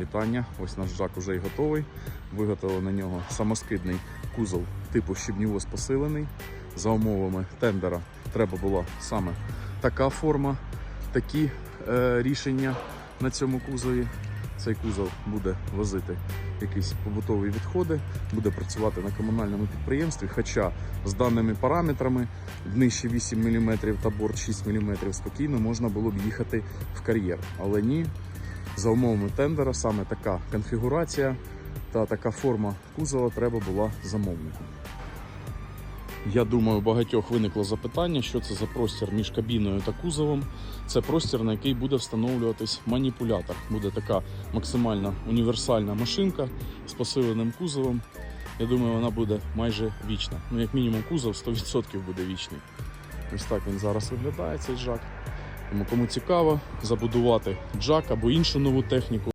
вітання. Ось наш жак уже й готовий. Виготовили на нього самоскидний кузов типу щебнівоз посилений. За умовами тендера треба була саме така форма, такі е, рішення на цьому кузові. Цей кузов буде возити якісь побутові відходи, буде працювати на комунальному підприємстві. Хоча з даними параметрами днище 8 мм та борт 6 мм спокійно можна було б їхати в кар'єр. Але ні, за умовами тендера саме така конфігурація та така форма кузова треба була замовнику. Я думаю, у багатьох виникло запитання, що це за простір між кабіною та кузовом. Це простір, на який буде встановлюватись маніпулятор. Буде така максимально універсальна машинка з посиленим кузовом. Я думаю, вона буде майже вічна. Ну, як мінімум, кузов 100% буде вічний. Ось так він зараз виглядає, цей джак. Тому кому цікаво забудувати джак або іншу нову техніку.